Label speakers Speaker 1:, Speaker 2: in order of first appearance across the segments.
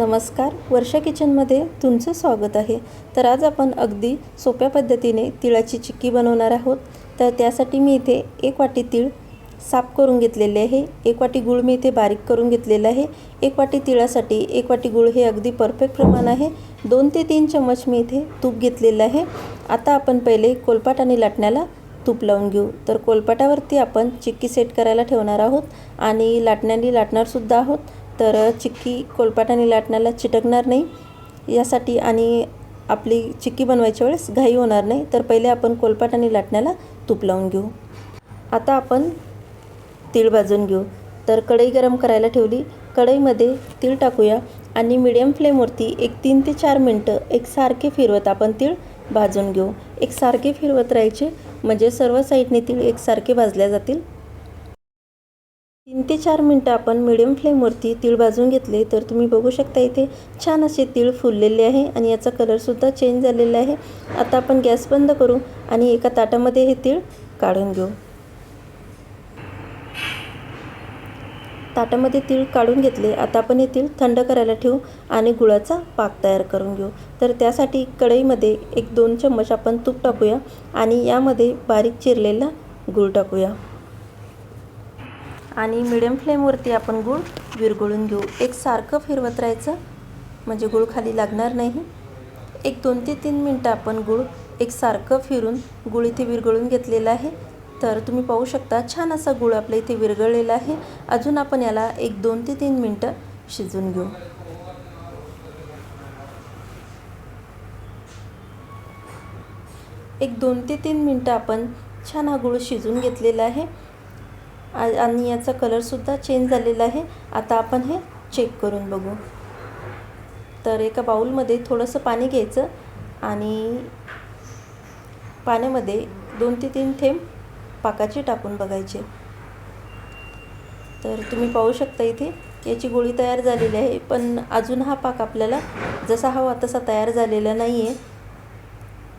Speaker 1: नमस्कार. वर्षा किचनमध्ये तुमचं स्वागत आहे. तर आज आपण अगदी सोप्या पद्धतीने तिळाची चिक्की बनवणार आहोत. तर त्यासाठी मी इथे एक वाटी तीळ साफ करून घेतलेले आहे. एक वाटी गूळ मी इथे बारीक करून घेतलेलं आहे. एक वाटी तिळासाठी एक वाटी गूळ हे अगदी परफेक्ट प्रमाण आहे. दोन ते तीन चम्मच मी इथे तूप घेतलेलं आहे. आता आपण पहिले कोलपाट आणि लाटण्याला तूप लावून घेऊ. तर कोलपाटावरती आपण चिक्की सेट करायला ठेवणार आहोत आणि लाटण्याने लाटणारसुद्धा आहोत. तर चिक्की कोलपाटाने लाटण्याला चिटकणार नाही. यासाठी आणि आपली चिक्की बनवायच्या वेळेस घाई होणार नाही. तर पहिले आपण कोलपाट आणि लाटण्याला तूप लावून घेऊ. आता आपण तीळ भाजून घेऊ. तर कढई गरम करायला ठेवली. कढईमध्ये तीळ टाकूया आणि मिडियम फ्लेमवरती एक तीन ते चार मिनटं एकसारखे फिरवत आपण तीळ भाजून घेऊ. एकसारखे फिरवत राहायचे म्हणजे सर्व साईडने तीळ एकसारखे भाजल्या जातील. ते चार मिनटं आपण मिडियम फ्लेमवरती तीळ भाजून घेतले तर तुम्ही बघू शकता इथे छान असे तीळ फुललेले आहे आणि याचा कलरसुद्धा चेंज झालेला आहे. आता आपण गॅस बंद करू आणि एका ताटामध्ये हे तीळ काढून घेऊ. ताटामध्ये तीळ काढून घेतले. आता आपण हे तीळ थंड करायला ठेवू आणि गुळाचा पाक तयार करून घेऊ. तर त्यासाठी कढईमध्ये एक दोन चम्मच आपण तूप टाकूया आणि यामध्ये बारीक चिरलेला गूळ टाकूया. आणि मिडियम फ्लेमवरती आपण गूळ विरघळून घेऊ. एक सारखं फिरवत राहायचं म्हणजे गूळ खाली लागणार नाही. एक दोन ते तीन मिनटं आपण गूळ एक सारखं फिरून गूळ इथे विरघळून घेतलेलं आहे. तर तुम्ही पाहू शकता छान असा गूळ आपल्या इथे विरघळलेला आहे. अजून आपण याला एक दोन ते तीन मिनटं शिजून घेऊ. एक दोन ते तीन मिनटं आपण छान हा गूळ शिजून घेतलेला आहे. आणि याचा कलरसुद्धा चेंज झालेला आहे. आता आपण हे चेक करून बघू. तर एका बाऊलमध्ये थोडंसं पाणी घ्यायचं आणि पाण्यामध्ये दोन ते तीन थेंब पाकाचे टाकून बघायचे. तर तुम्ही पाहू शकता इथे याची गोळी तयार झालेली आहे. पण अजून हा पाक आपल्याला जसा हवा तसा तयार झालेला नाही आहे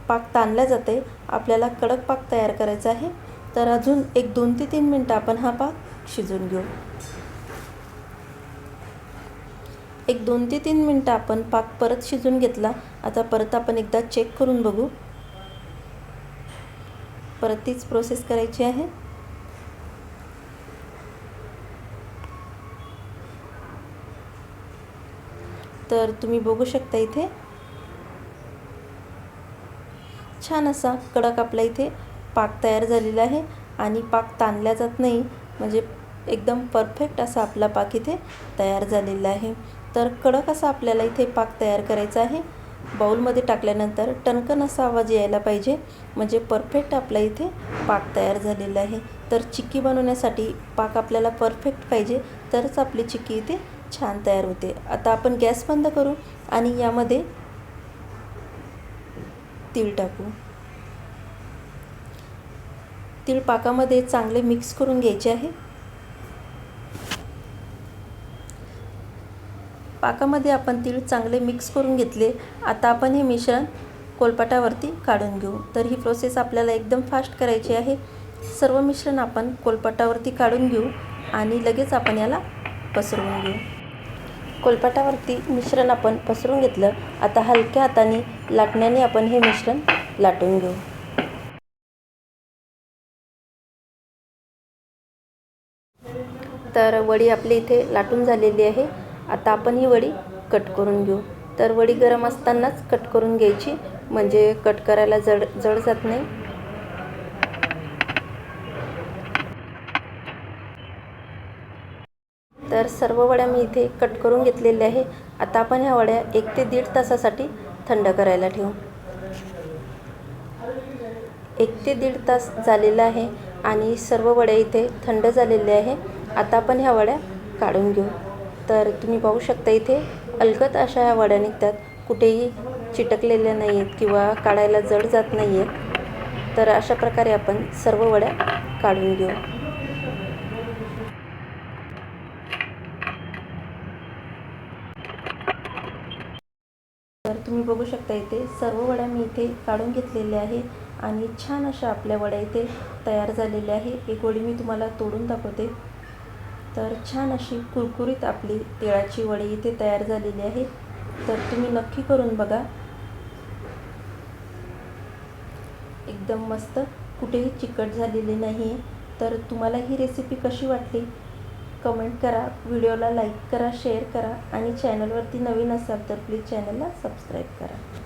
Speaker 1: पाक ताणला जाते आपल्याला कडक पाक तयार करायचा आहे. तर अजून एक दोन ते तीन मिनटं आपण हा पाक शिजून घेऊ. एक दोन ते तीन मिनटं आपण पाक परत शिजून घेतला. आता परत आपण एकदा चेक करून बघू. परत तीच प्रोसेस करायची आहे. तर तुम्ही बघू शकता इथे. छान असा कडक आपला इथे पाक तयार झालेला आहे आणि पाक ताणला जात नाही. म्हणजे एकदम परफेक्ट असा आपला पाक इथे तयार झालेला आहे. तर कडक असा आपल्याला इथे पाक तयार करायचा आहे. बाऊलमध्ये टाकल्यानंतर टणकन असा आवाज यायला पाहिजे. म्हणजे परफेक्ट आपला इथे पाक तयार झालेला आहे. तर चिक्की बनवण्यासाठी पाक आपल्याला परफेक्ट पाहिजे. तरच आपली चिक्की इथे छान तयार होते. आता आपण गॅस बंद करू आणि यामध्ये तीळ टाकू. तीळ पाकामध्ये चांगले मिक्स करून घ्यायचे आहे. पाकामध्ये आपण तीळ चांगले मिक्स करून घेतले. आता आपण हे मिश्रण कोलपाटावरती काढून घेऊ. तर ही प्रोसेस आपल्याला एकदम फास्ट करायची आहे. सर्व मिश्रण आपण कोलपाटावरती काढून घेऊ आणि लगेच आपण याला पसरवून घेऊ. कोलपाटावरती मिश्रण आपण पसरून घेतलं. आता हलक्या हाताने लाटण्याने आपण हे मिश्रण लाटून घेऊ. तर वडी आपली इथे लाटून झालेली आहे. आता आपण ही वडी कट करून घेऊ. तर वडी गरम असतानाच कट करून घ्यायची. म्हणजे कट करायला जड जड जात नाही. तर सर्व वड्या मी इथे कट करून घेतलेल्या आहे. आता आपण ह्या वड्या एक ते दीड तासासाठी थंड करायला ठेवू. एक ते दीड तास झालेला आहे आणि सर्व वड्या इथे थंड झालेल्या आहे. आता आपण ह्या वड्या काढून घेऊ. तर तुम्ही पाहू शकता इथे अलगद अशा ह्या वड्या निघतात. कुठेही चिटकलेल्या नाही आहेत किंवा काढायला जड जात नाही आहेत तर अशा प्रकारे आपण सर्व वड्या काढून घेऊ. तर तुम्ही बघू शकता इथे सर्व वड्या मी इथे काढून घेतलेल्या आहे आणि छान अशा आपल्या वड्या इथे तयार झालेल्या आहे एक वडी मी तुम्हाला तोडून दाखवते. तर छान अशी कुरकुरीत आपली तिळाची वडी इथे तयार झालेली आहे. तर तुम्ही नक्की करून बघा. एकदम मस्त. कुठेही चिकट झालेली नाही आहे तर तुम्हाला ही रेसिपी कशी वाटली? कमेंट करा. व्हिडिओला लाईक करा शेअर करा आणि चॅनलवरती नवीन असाल तर प्लीज चॅनलला सबस्क्राईब करा.